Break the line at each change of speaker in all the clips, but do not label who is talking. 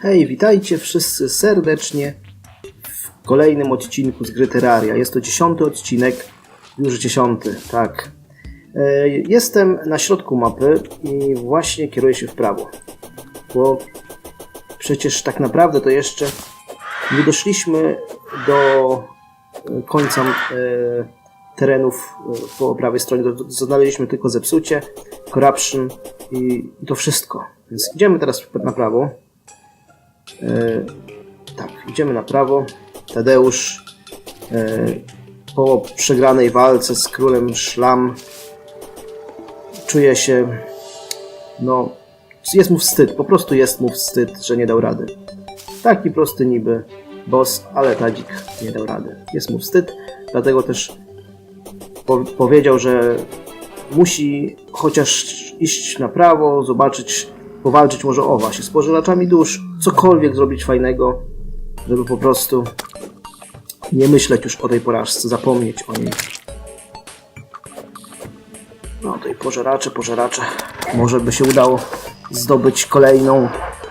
Hej, witajcie wszyscy serdecznie w kolejnym odcinku z gry Terraria. Jest to dziesiąty odcinek, już dziesiąty, tak. E, Jestem na środku mapy i właśnie kieruję się w prawo. Bo przecież tak naprawdę to jeszcze nie doszliśmy do e, końca e, terenów po prawej stronie. Znaleźliśmy tylko zepsucie, corruption i to wszystko. Więc idziemy teraz na prawo. E, tak, idziemy na prawo. Tadeusz e, po przegranej walce z królem Szlam czuje się no jest mu wstyd, po prostu jest mu wstyd, że nie dał rady. Taki prosty niby boss, ale Tadzik nie dał rady. Jest mu wstyd, dlatego też po powiedział, że musi chociaż iść na prawo, zobaczyć, powalczyć może o właśnie z pożeraczami dusz, cokolwiek zrobić fajnego, żeby po prostu nie myśleć już o tej porażce, zapomnieć o niej. No tej pożeracze, pożeracze. Może by się udało zdobyć kolejną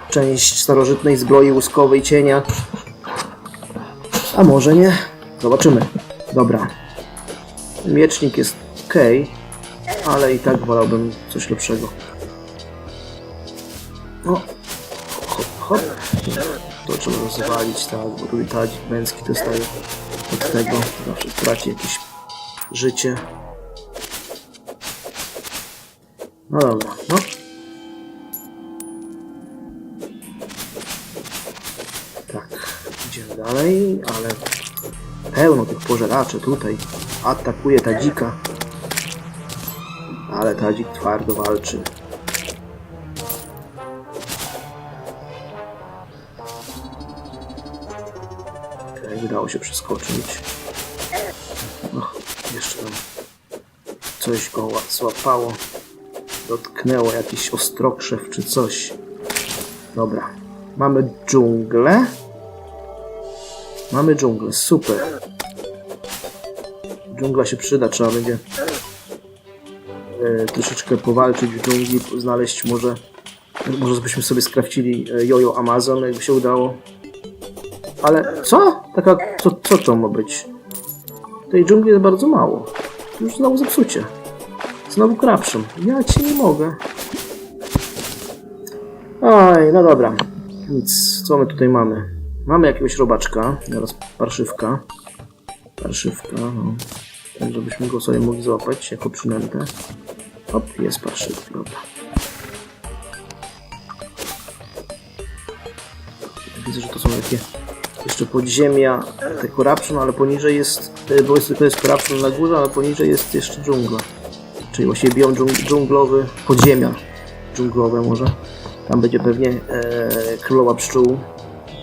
część starożytnej zbroi łuskowej cienia. A może nie? Zobaczymy. Dobra. Miecznik jest ok, ale i tak wolałbym coś lepszego. O, hop. To trzeba rozwalić, tak, bo tutaj tadzik męski dostaje od tego. Zawsze traci jakieś życie. No dobra, no. Tak, idziemy dalej, ale pełno tych pożeraczy tutaj. Atakuje tadzika. Ale tadzik twardo walczy. Udało się przeskoczyć. Och, jeszcze tam coś go ła- złapało. Dotknęło jakiś ostrokrzew czy coś. Dobra. Mamy dżunglę. Mamy dżunglę, super. Dżungla się przyda, trzeba będzie e, troszeczkę powalczyć w dżungli, znaleźć może może byśmy sobie skrawcili e, jojo Amazon, jakby się udało. Ale co? Taka, co, co to ma być? Tej dżungli jest bardzo mało. Już znowu zepsucie. Znowu corruption. Ja cię nie mogę. Oj, no dobra. Nic. Co my tutaj mamy? Mamy jakiegoś robaczka. Teraz parszywka. Parszywka, no. Tak, żebyśmy go sobie mogli złapać jako przynętę. Hop, jest parszywka, dobra. Widzę, że to są takie jeszcze podziemia, te corruption, ale poniżej jest, e, bo jest, to jest corruption na górze, ale poniżej jest jeszcze dżungla. Czyli właściwie biom dżung- dżunglowy, podziemia dżunglowe może. Tam będzie pewnie e, królowa pszczół.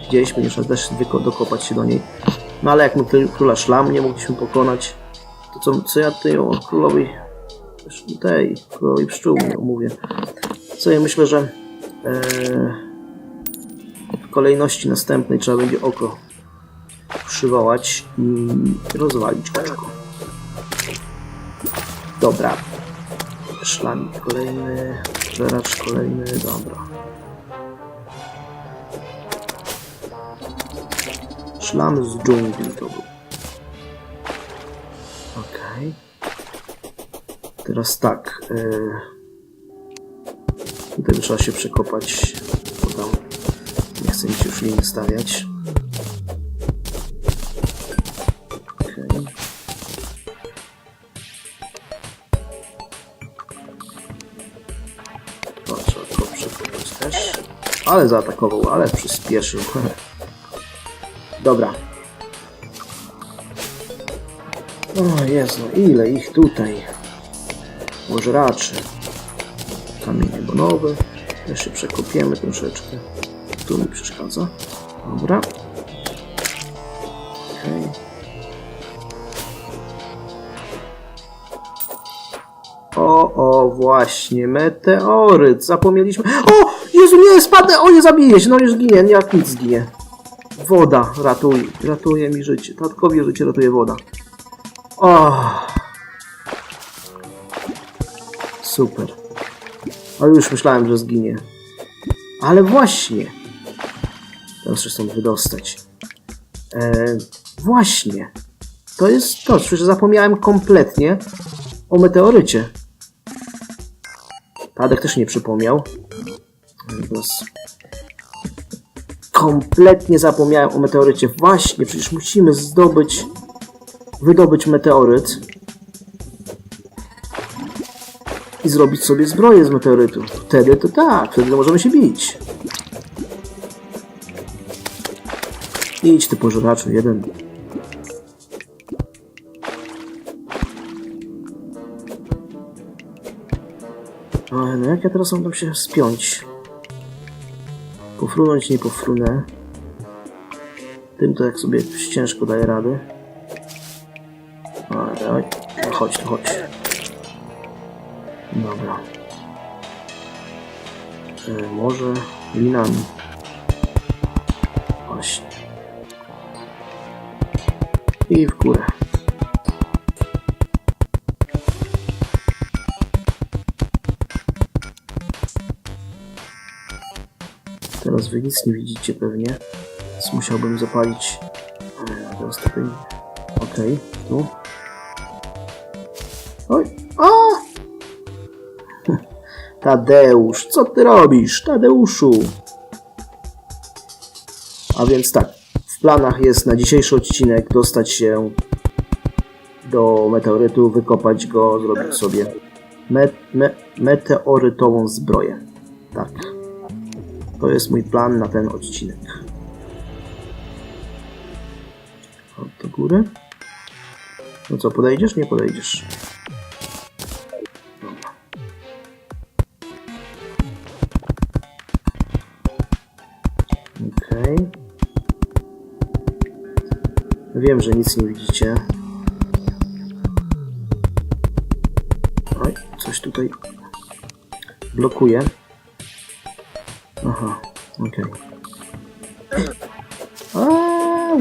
Gdzieś będzie trzeba też dokopać się do niej. No ale jak my króla szlam nie mogliśmy pokonać, to co, co ja tutaj o królowej tej królowej pszczół mówię. Co ja myślę, że e, kolejności następnej trzeba będzie oko przywołać i rozwalić oczko. Dobra. Szlamik kolejny, żeracz kolejny, dobra. Szlam z dżungli to był. Okej. Teraz tak. Yy... Tutaj trzeba się przekopać, się już liny stawiać. Okej. No, trzeba go też. Ale zaatakował, ale przyspieszył. Dobra. O Jezu, ile ich tutaj. Pożeraczy. Kamienie bonowe. Się przekopiemy troszeczkę. Tu mi przeszkadza. Dobra. Okej. O, o, właśnie, meteoryt, zapomnieliśmy. O, Jezu, nie, spadnę, o, nie zabiję się, no już zginie, jak nic zginie. Woda ratuje, ratuje mi życie, tatkowi życie ratuje woda. O, super. A już myślałem, że zginie. Ale właśnie. Teraz się stąd wydostać. E, właśnie. To jest to, przecież zapomniałem kompletnie o meteorycie. Tadek też nie przypomniał. Kompletnie zapomniałem o meteorycie. Właśnie, przecież musimy zdobyć, wydobyć meteoryt i zrobić sobie zbroję z meteorytu. Wtedy to tak, wtedy możemy się bić. Idź ty pożeraczu, jeden. Ale no jak ja teraz mam tam się spiąć? Pofrunąć nie pofrunę. Tym to jak sobie ciężko daje rady. Ale. No chodź tu, chodź. Dobra. E, może linami. I w górę. Teraz wy nic nie widzicie pewnie. Więc musiałbym zapalić. E, Teraz tutaj. Okej, tu. Oj! A! Tadeusz, co ty robisz? Tadeuszu! A więc tak, planach jest na dzisiejszy odcinek dostać się do meteorytu, wykopać go, zrobić sobie me, me, meteorytową zbroję. Tak. To jest mój plan na ten odcinek. Od do góry. No co, podejdziesz? Nie podejdziesz. Wiem, że nic nie widzicie. Oj, coś tutaj blokuje. Aha, okej. Au!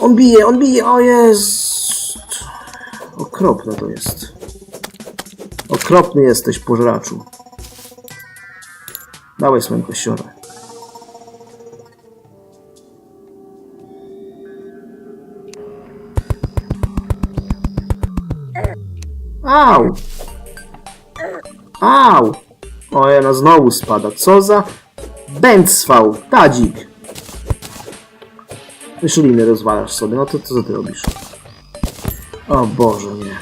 On bije, on bije, o jest! Okropne to jest. Okropny jesteś, pożraczu. Dawaj swoją kościorę. Au! Au! O, no znowu spada. Co za bęcwał, tadzik. Szliny rozwalasz sobie, no to co ty robisz? O Boże, nie.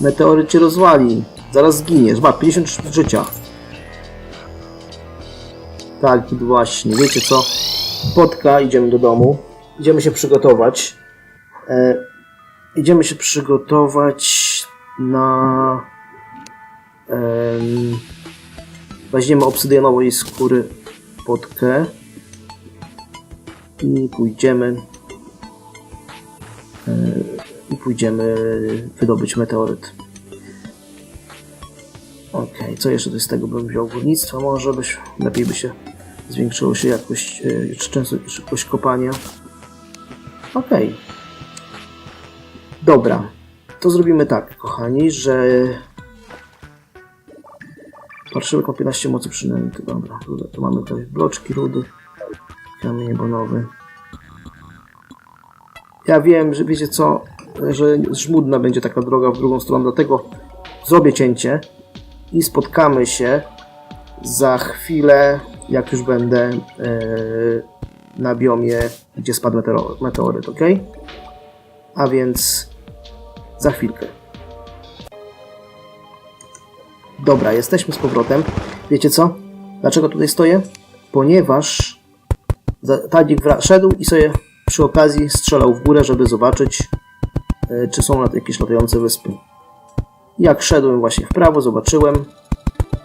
Meteoryt cię rozwali. Zaraz zginiesz. Ma 50 życia. Tak, właśnie. Wiecie co? Potka, idziemy do domu. Idziemy się przygotować. E, idziemy się przygotować na... em, weźmiemy obsydianowej skóry potkę i pójdziemy e, i pójdziemy wydobyć meteoryt. Okej, co jeszcze z tego bym wziął? Górnictwo może byś, lepiej by się zwiększyło się jakość, e, szybkość kopania. Okej. Dobra, to zrobimy tak, kochani, że Parszyłek ma 15 mocy przynęty. Dobra, tu, mamy tutaj bloczki rudy, kamień bonowy. Ja wiem, że wiecie co, że żmudna będzie taka droga w drugą stronę, dlatego zrobię cięcie i spotkamy się za chwilę, jak już będę e, na biomie, gdzie spadł meteoryt, meteoryt ok? A więc za chwilkę. Dobra, jesteśmy z powrotem. Wiecie co? Dlaczego tutaj stoję? Ponieważ Tadzik szedł i sobie przy okazji strzelał w górę, żeby zobaczyć, e, czy są jakieś latające wyspy. Jak szedłem właśnie w prawo, zobaczyłem,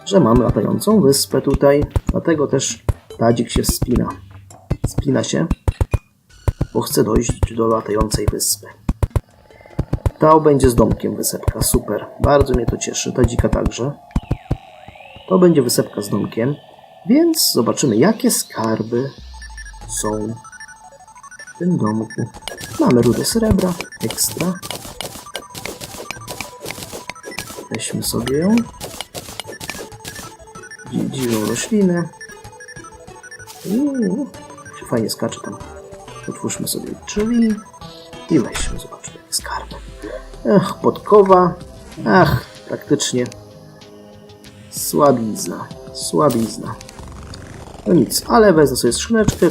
że mam latającą wyspę tutaj. Dlatego też Tadzik się wspina. Spina się, bo chce dojść do latającej wyspy. To będzie z domkiem wysepka, super. Bardzo mnie to cieszy, Tadzika także. To będzie wysepka z domkiem, więc zobaczymy jakie skarby są w tym domku. Mamy rudę srebra, ekstra. Weźmy sobie ją. Dzi- Dziwną roślinę. Uuu, się fajnie skacze tam. Otwórzmy sobie drzwi i weźmy, zobaczmy jak skarb. Ech, podkowa. Ach, praktycznie słabizna, słabizna. No nic, ale wezmę sobie skrzyneczkę,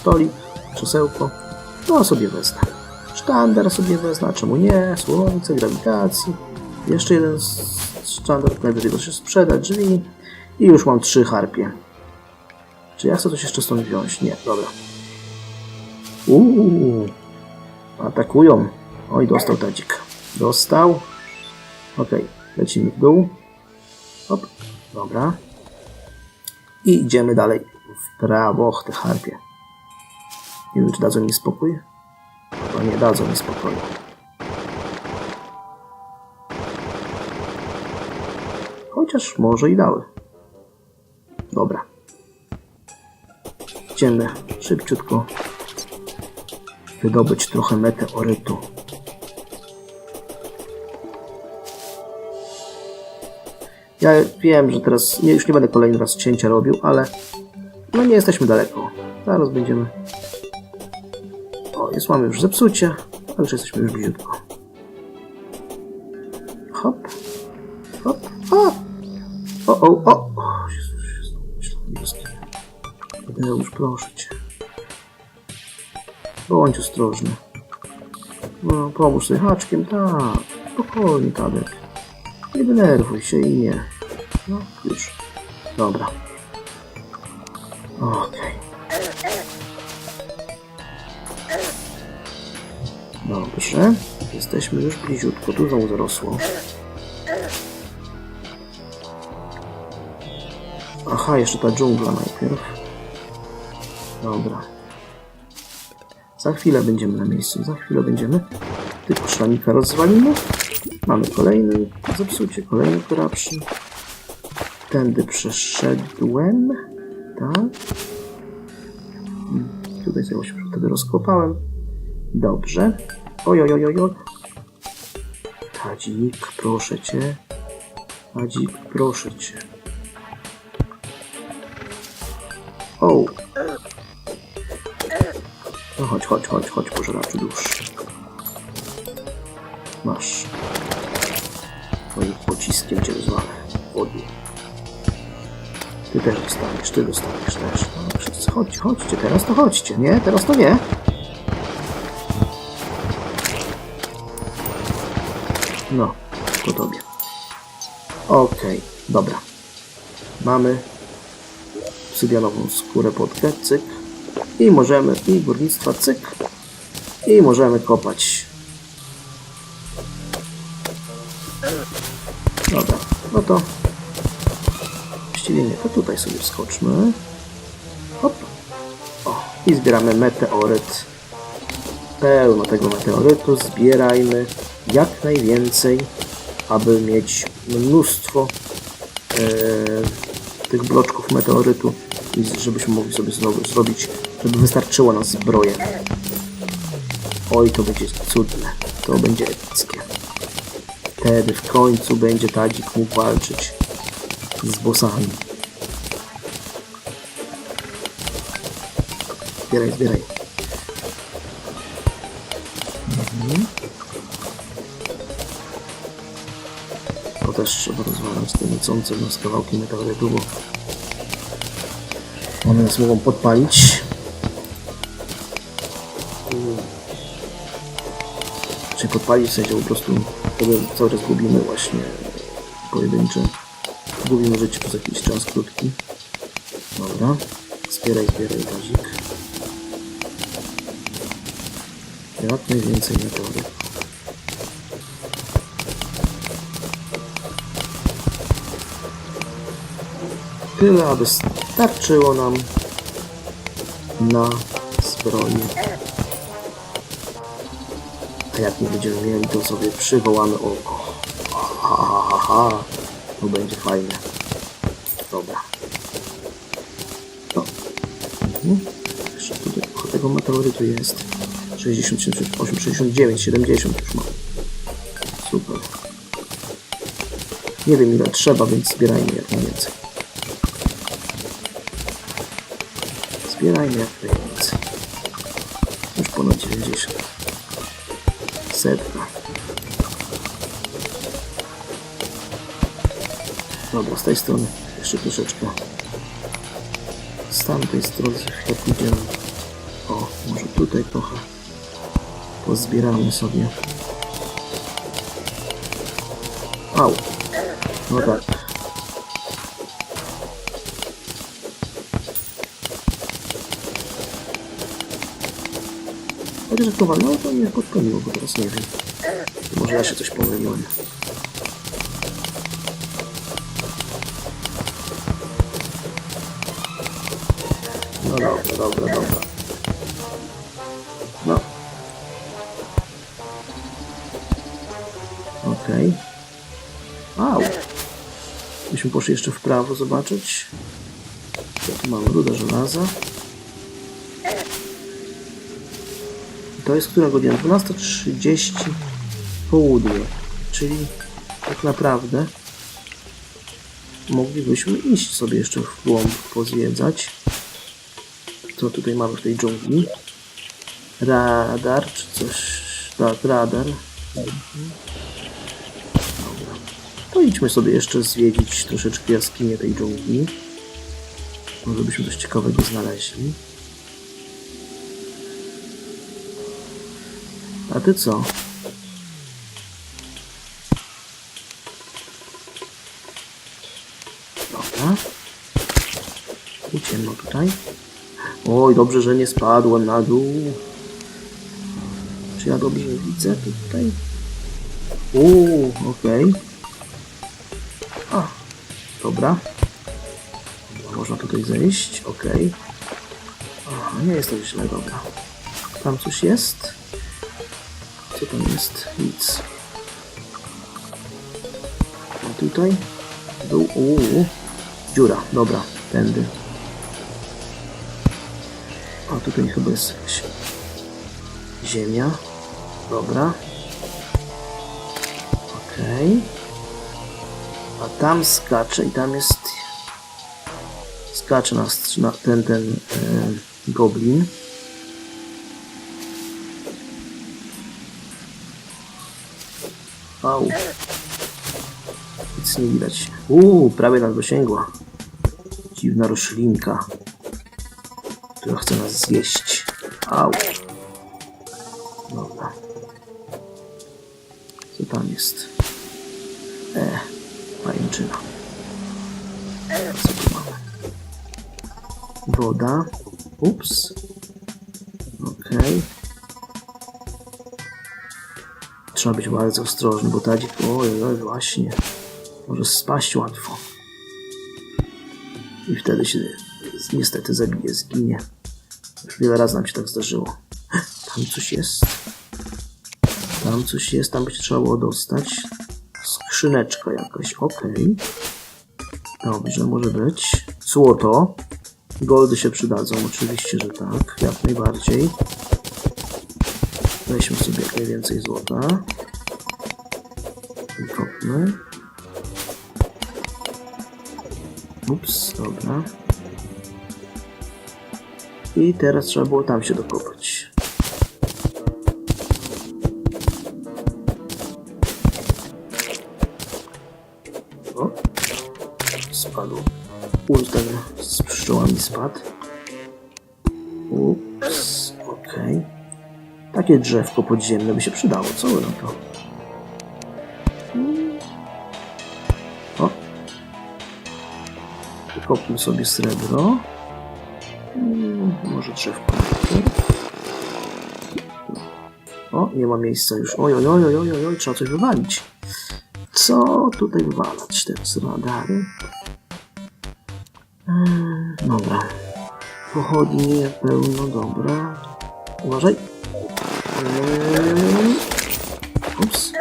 stolik, krzesełko. No sobie wezmę. Sztandar sobie wezmę, czemu nie? Słońce, grawitacji. Jeszcze jeden sztandar, najwyżej go się sprzeda, drzwi. I już mam trzy harpie. Czy ja chcę coś jeszcze stąd wziąć? Nie, dobra. Uuu, atakują. Oj, dostał tadzik. Dostał. Okej, lecimy w dół. Hop, dobra. I idziemy dalej w prawo. Te harpie. Nie wiem, czy dadzą mi spokój. Chyba nie dadzą mi spokoju. Chociaż może i dały. Dobra. Idziemy szybciutko wydobyć trochę meteorytu. Ja wiem, że teraz nie, już nie będę kolejny raz cięcia robił, ale no nie jesteśmy daleko. Zaraz będziemy. O, jest mamy już zepsucie, a już jesteśmy już bliziutko. Hop, hop, o! O, o, o! Proszę cię. Bądź ostrożny. No, pomóż sobie haczkiem, tak. Spokojnie, Tadek. Nie denerwuj się i nie. No, już. Dobra. Okej. Dobrze. Jesteśmy już bliziutko. Tu znowu zarosło. Aha, jeszcze ta dżungla najpierw. Dobra. Za chwilę będziemy na miejscu. Za chwilę będziemy. Tylko szlanika rozwalimy. Mamy kolejny zepsucie, kolejny corruption. Tędy przeszedłem. Tak. Hmm, Tutaj sobie się wtedy rozkopałem. Dobrze. Oj, oj, oj, oj, oj. Tadzik, proszę cię. Tadzik, proszę cię. No chodź, chodź, chodź, chodź, pożeraczu dusz. Masz. Twoim pociskiem cię rozwalę. Wodnie. Ty też dostaniesz, ty dostaniesz też. No, wszyscy chodźcie, chodźcie, teraz to chodźcie. Nie, teraz to nie. No, po tobie. Okej, dobra. Mamy obsydianową skórę podkę, cyk. I możemy, i górnictwa, cyk. I możemy kopać. Dobra, no to właściwie to tutaj sobie wskoczmy. Hop. O, i zbieramy meteoryt. Pełno tego meteorytu zbierajmy jak najwięcej, aby mieć mnóstwo e, tych bloczków meteorytu i żebyśmy mogli sobie znowu zrobić, żeby wystarczyło na zbroję. Oj, to będzie cudne. To będzie epickie. Wtedy w końcu będzie Tadzik mógł walczyć z bossami. Zbieraj, zbieraj. Mhm. To też trzeba rozwalać te lecące nas kawałki bo one nas mogą podpalić. Podpalić w sensie po prostu cały czas gubimy właśnie pojedyncze. Gubimy życie przez jakiś czas krótki. Dobra. Zbieraj, zbieraj gazik. Jak najwięcej meteorytów. Tyle, aby starczyło nam na zbroję. A jak nie będziemy mieli, to sobie przywołamy oko. Ha, ha, ha, ha. To będzie fajne. Dobra. No. Mhm. Jeszcze tutaj tego meteorytu jest. 60, 78, 69, 70 już mam. Super. Nie wiem ile trzeba, więc zbierajmy jak najwięcej. Zbierajmy jak Dobra, z tej strony jeszcze troszeczkę. Z tamtej strony jak pójdziemy. O, może tutaj trochę pozbieramy sobie. Au. No tak. Chociaż jak to walnęło, to nie podpaliło go teraz, nie wiem. Może ja się coś pomyliłem. No dobra, dobra, dobra. No. Okej. Au. Myśmy poszli jeszcze w prawo zobaczyć. Co tu mamy? Ruda żelaza. To jest która godzina? 12.30 południe. Czyli tak naprawdę moglibyśmy iść sobie jeszcze w głąb pozwiedzać. Co tutaj mamy w tej dżungli? Radar czy coś? Tak, radar. Dobra. To idźmy sobie jeszcze zwiedzić troszeczkę jaskinię tej dżungli. Może byśmy coś ciekawego znaleźli. A ty co? Dobra. I ciemno tutaj. Oj, dobrze, że nie spadłem na dół. Czy ja dobrze widzę tutaj? Uuu, okej. A, dobra. Można tutaj zejść, okej. Aha, nie jest to źle, dobra. Tam coś jest? Co tam jest? Nic. A tutaj? Uuu. Dziura, dobra, tędy. Tutaj chyba jest jakaś ziemia. Dobra. Okej. A tam skacze i tam jest... Skacze nas na ten, ten e, goblin. Au. Nic nie widać. Uuu, prawie nas dosięgła. Dziwna roślinka, która chce nas zjeść. Au. Dobra. Co tam jest? E, pajęczyna. Co tu mamy? Woda. Ups. Okej. Trzeba być bardzo ostrożny, bo tadzik, oj, oj, właśnie, może spaść łatwo. I wtedy się niestety zabije, zginie. Już wiele razy nam się tak zdarzyło. Tam coś jest. Tam coś jest, tam by się trzeba było dostać. Skrzyneczka jakaś, okej. Dobrze, może być. Złoto. Goldy się przydadzą, oczywiście, że tak. Jak najbardziej. Weźmy sobie jak najwięcej złota. I kopmy. Ups, dobra. I teraz trzeba było tam się dokopać. O, spadł. Ul ten z pszczołami spadł. Ups, okej. Takie drzewko podziemne by się przydało, co na to? O! Wykopmy sobie srebro. O, nie ma miejsca już. Oj, oj, oj, oj, oj, oj, trzeba coś wywalić. Co tutaj wywalać? Teraz radary. Mm, Dobra. Pochodnie pełno, dobra. Uważaj. Mm. Ups.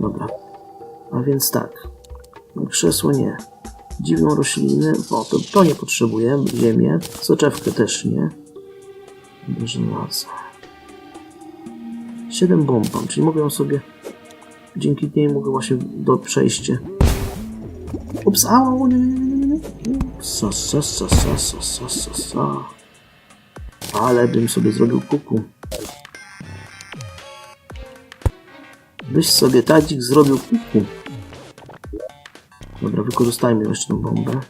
Dobra. A więc tak. Krzesło nie. Dziwną roślinę. O, to, to nie potrzebujemy. Ziemię. Soczewkę też nie. Żelazo. 7 bomb mam, czyli mogę ją sobie dzięki niej mogę właśnie do przejście. Ups, au, nie, nie, nie, nie. Sa, sa, sa, sa, sa, sa, sa, sa. Ale bym sobie zrobił kuku. Byś sobie tadzik zrobił kuku. Dobra, wykorzystajmy jeszcze tą bombę.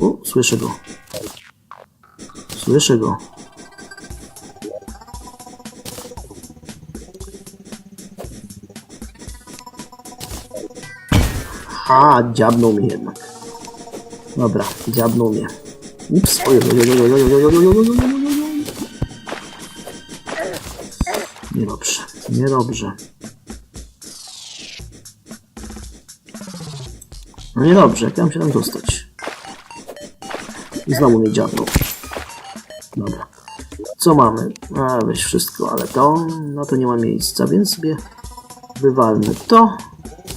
O, słyszę go. Słyszę go. A, dziabnął mnie jednak. Dobra, dziabnął mnie. Ups, oj, oj, oj, oj, oj, oj, oj, oj, oj, oj. No niedobrze, jak ja mam się tam dostać? I znowu mnie dziabnął. Dobra. Co mamy? A, weź wszystko, ale to, no to nie ma miejsca, więc sobie wywalmy to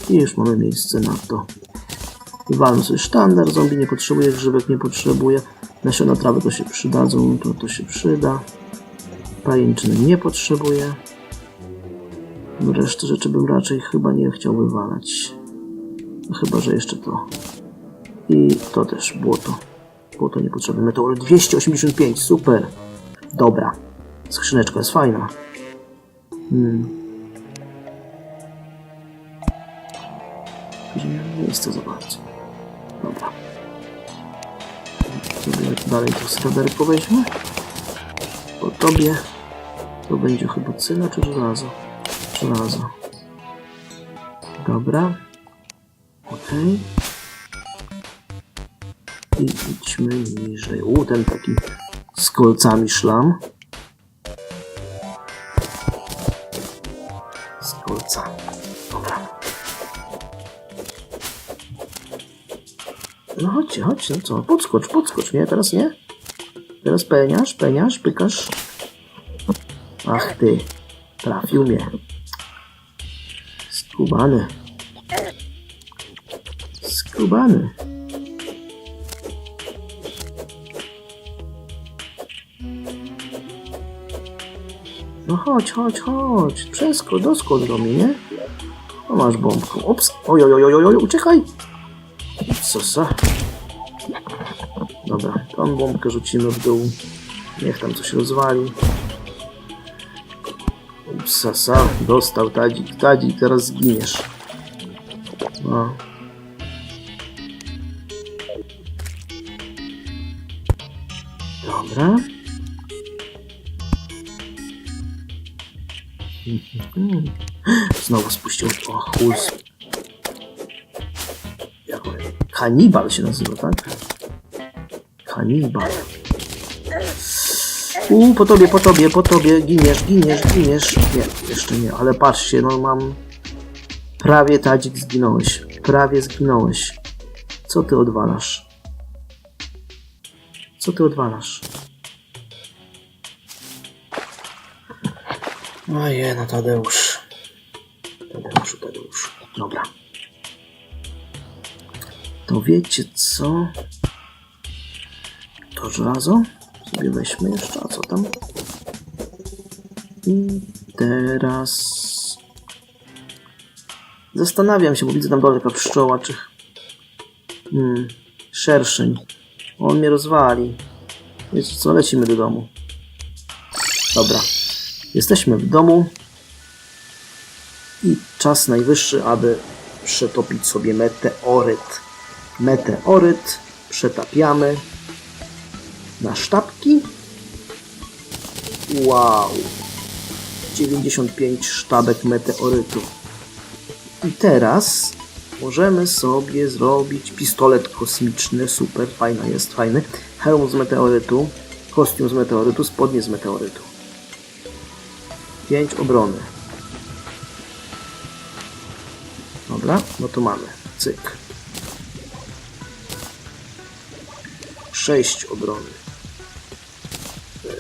i już mamy miejsce na to. Wywalmy sobie sztandar, zombie nie potrzebuje, grzybek nie potrzebuje, nasiona trawy to się przydadzą, to to się przyda. Pajęczyny nie potrzebuje. Resztę rzeczy bym raczej chyba nie chciał wywalać. Chyba, że jeszcze to. I to też, błoto. Błoto niepotrzebne. Meteory 285, super. Dobra. Skrzyneczka jest fajna. Hmm. Nie ma miejsca za bardzo. Dobra. Sobie dalej to sreberko weźmie. Po tobie to będzie chyba cyna czy żelazo? Żelazo. Dobra. Okej. I idźmy niżej. U, ten taki z kolcami szlam. Z kolcami. Dobra. No chodźcie, chodźcie, no co? Podskocz, podskocz, nie? Teraz nie? Teraz peniasz, peniasz, pykasz. Ach ty, trafił mnie. Skubany. Skubany. No chodź, chodź, chodź. Przeskocz, doskocz do mnie, nie? No masz bombką. Ups. Oj, oj, oj, oj, oj, uciekaj. Co? Dobra, tą bombkę rzucimy w dół. Niech tam coś rozwali. Sasa, dostał Tadzik. Tadzik, teraz zginiesz. No. Dobra. Znowu spuścił. Chłóz. Jak on- Kanibal się nazywa, tak? Kanibal. U, po tobie, po tobie, po tobie, giniesz, giniesz, giniesz. Nie, jeszcze nie, ale patrzcie, no mam... Prawie Tadzik zginąłeś, prawie zginąłeś. Co ty odwalasz? Co ty odwalasz? Ojej, no Tadeusz. Tadeuszu, Tadeuszu. Dobra. To wiecie co? To żelazo sobie weźmy jeszcze, a co tam? I teraz... Zastanawiam się, bo widzę tam dole taka pszczoła, czy... Hmm, szerszeń. On mnie rozwali. Wiecie co, lecimy do domu. Dobra. Jesteśmy w domu. I czas najwyższy, aby przetopić sobie meteoryt. Meteoryt przetapiamy na sztabki. Wow. 95 sztabek meteorytu. I teraz możemy sobie zrobić pistolet kosmiczny. Super, fajna jest, fajny. Hełm z meteorytu, kostium z meteorytu, spodnie z meteorytu. 5 obrony. Dobra, no to mamy. Cyk. 6 obrony. Eee,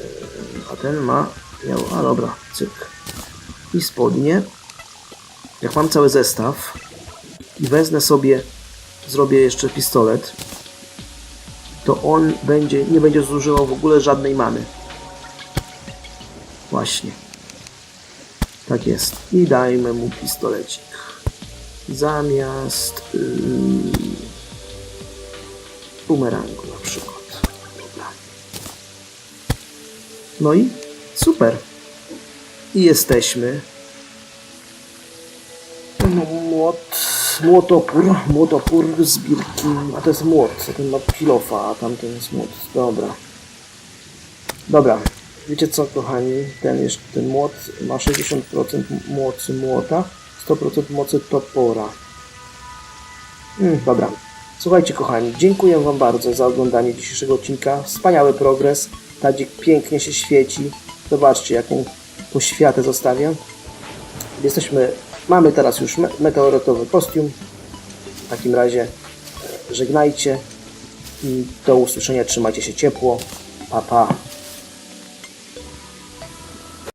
A ten ma. Miał, a dobra, cyk. I spodnie. Jak mam cały zestaw i wezmę sobie, zrobię jeszcze pistolet, to on będzie, nie będzie zużywał w ogóle żadnej many. Właśnie. Tak jest. I dajmy mu pistolecik. Zamiast yy, bumerangu na przykład. No i super. I jesteśmy. Młot, młotopór, młotopór z a to jest młot, ten ma kilofa, a tamten jest młot. Dobra. Dobra, wiecie co kochani, ten, jeszcze, ten młot ma 60% mocy młota, 100% mocy topora. Mm, dobra. Słuchajcie kochani, dziękuję Wam bardzo za oglądanie dzisiejszego odcinka. Wspaniały progres. Tadzik pięknie się świeci. Zobaczcie jaką poświatę zostawiam. Jesteśmy, mamy teraz już me- meteorytowy kostium. W takim razie e, żegnajcie i do usłyszenia. Trzymajcie się ciepło. Pa, pa.